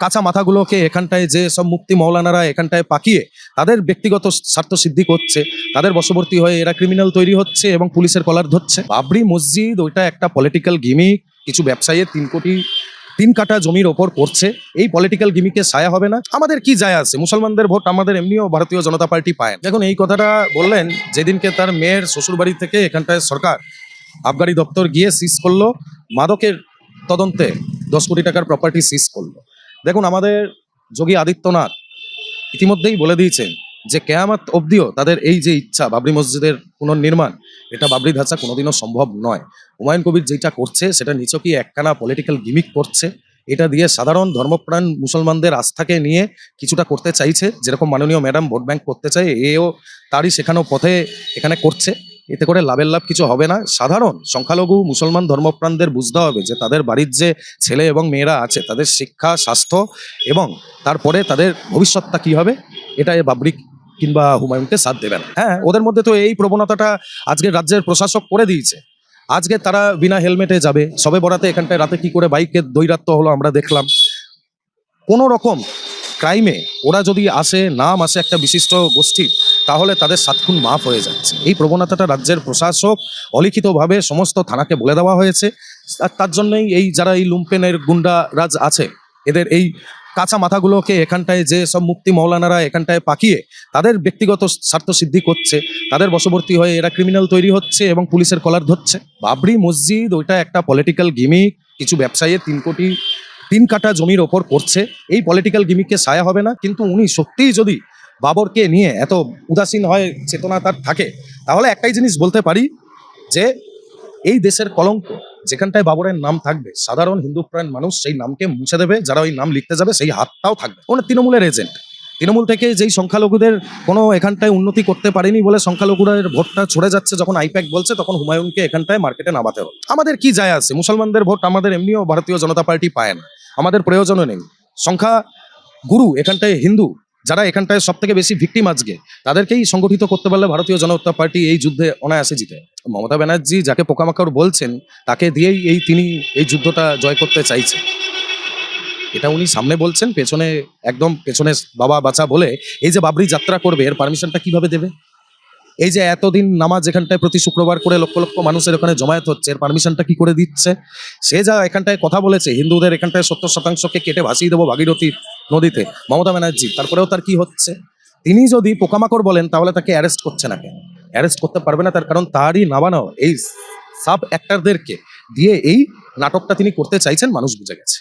কাঁচা মাথাগুলোকে এখানটায় যে সব মুক্তি মৌলানারা এখানটায় পাকিয়ে তাদের ব্যক্তিগত স্বার্থ সিদ্ধি করছে, তাদের বশবর্তী হয়ে এরা ক্রিমিনাল তৈরি হচ্ছে এবং পুলিশের কলার ধরছে। বাবরি মসজিদ ওইটা একটা পলিটিক্যাল গিমিক কিছু ব্যবসায়ী তিন কোটি, তিন কাটা জমির ওপর করছে এই পলিটিক্যাল গিমিকে ছায়া হবে না? আমাদের কি যায় আছে? মুসলমানদের ভোট আমাদের এমনিও ভারতীয় জনতা পার্টি পায়। দেখুন, এই কথাটা বললেন যেদিনকে তার মেয়ের শ্বশুরবাড়ি থেকে এখানটায় সরকার। আবগারি দপ্তর গিয়ে সিজ করল। মাদকের তদন্তে দশ কোটি টাকার প্রপার্টি সিজ করল। দেখুন, আমাদের যোগী আদিত্যনাথ ইতিমধ্যেই বলে দিয়েছেন যে, কেয়ামত অবধিও তাদের এই যে ইচ্ছা বাবরি মসজিদের পুনর্নির্মাণ, এটা বাবরি ধাঁচা কোনোদিনও সম্ভব নয়। হুমায়ুন কবির যেটা করছে, সেটা নিচকি একখানা পলিটিক্যাল গিমিক করছে। এটা দিয়ে সাধারণ ধর্মপ্রাণ মুসলমানদের আস্থাকে নিয়ে কিছুটা করতে চাইছে। যেরকম মাননীয় ম্যাডাম ভোট ব্যাংক করতে চায়, এও তারই শেখানো পথে এখানে করছে। এতে করে লাভের লাভ কিছু হবে না। সাধারণ সংখ্যালঘু মুসলমান ধর্মপ্রাণদের বুঝতে হবে যে তাদের বাড়ির যে ছেলে এবং মেয়েরা আছে, তাদের শিক্ষা, স্বাস্থ্য এবং তারপরে তাদের ভবিষ্যৎটা কি হবে এটা এ বাবরি কিংবা হুমায়ুনকে সাথ দেবে না। হ্যাঁ ওদের মধ্যে তো এই প্রবণতাটা আজকের রাজ্যের প্রশাসক করে দিয়েছে। আজকে তারা বিনা হেলমেটে যাবে। সবে বরাতে এখানটায় রাতে কি করে বাইকে দৈরাত্ম হলো আমরা দেখলাম। কোনো রকম ক্রাইমে ওরা যদি আসে নাম আসে একটা বিশিষ্ট গোষ্ঠী তাহলে তাদের সাত খুন মাফ হয়ে যাচ্ছে। এই প্রবণতাটা রাজ্যের প্রশাসক অলিখিতভাবে সমস্ত থানাকে বলে দেওয়া হয়েছে। আর তার জন্যই এই যারা এই লুম্পেনের গুন্ডা রাজ আছে, এদের এই কাঁচা মাথাগুলোকে এখানটায় যে সব মুক্তি মৌলানারা এখানটায় পাকিয়ে তাদের ব্যক্তিগত স্বার্থ সিদ্ধি করছে, তাদের বশবর্তী হয়ে এরা ক্রিমিনাল তৈরি হচ্ছে এবং পুলিশের কলার ধরছে। বাবরি মসজিদ, ওইটা একটা পলিটিক্যাল গিমিক কিছু ব্যবসায়ী তিন কোটি, তিন কাটা জমির ওপর করছে এই পলিটিক্যাল গিমিককে ছায়া হবে না, কিন্তু উনি সত্যিই যদি বাবরকে নিয়ে এত উদাসীন হয়, চেতনা তার থাকে। তাহলে একটাই জিনিস বলতে পারি যে, এই দেশের কলঙ্ক, যেখানটায় বাবরের নাম থাকবে, সাধারণ হিন্দু প্রাণ মানুষ সেই নামকে মুছে দেবে, যারা ওই নাম লিখতে যাবে, সেই হাতটাও থাকবে। ওনার তৃণমূলের এজেন্ট তৃণমূল থেকে যেই সংখ্যালঘুদের কোনো এখানটায় উন্নতি করতে পারেনি বলে সংখ্যালঘুদের ভোটটা ছড়ে যাচ্ছে যখন আইপ্যাক বলছে, তখন হুমায়ুনকে এখানটায় মার্কেটে নামাতে হবে। আমাদের কি যায় আছে? মুসলমানদের ভোট আমাদের এমনিও ভারতীয় জনতা পার্টি পায় না। আমাদের প্রয়োজনও নেই। সংখ্যা গুরু এখানটায় হিন্দু যারা এখানটায় সব থেকে বেশি ভিকটিম আজকে, তাদেরকেই সংগঠিত করতে পারলে ভারতীয় জনতা পার্টি এই যুদ্ধে অনায়াসে জিতে। মমতা ব্যানার্জি যাকে পোকামাকড় বলছেন, তাকে দিয়েই এই তিনি এই যুদ্ধটা জয় করতে চাইছেন। এটা উনি সামনে বলছেন, পেছনে একদম পেছনে বাবা বাচ্চা বলে, এই যে বাবরি যাত্রা করবে, এর পারমিশনটা কীভাবে দেবে? এই যে এতদিন নামাজ এখানটায় প্রতি শুক্রবার করে লক্ষ লক্ষ মানুষের ওখানে জমায়েত হচ্ছে, এর পারমিশনটা কি করে দিচ্ছে? সে যা এখানটায় কথা বলেছে, হিন্দুদের এখানটায় সত্তর শতাংশকে কেটে ভাসিয়ে দেবো ভাগীরথী নদীতে, মমতা ব্যানার্জি, তারপরেও তার কি হচ্ছে? তিনি যদি পোকামাকড় বলেন, তাহলে তাকে অ্যারেস্ট করছে না কেন? অ্যারেস্ট করতে পারবে না তার কারণ তারই নামানো এই সাব অ্যাক্টারদেরকে দিয়ে এই নাটকটা তিনি করতে চাইছেন, মানুষ বুঝে গেছে।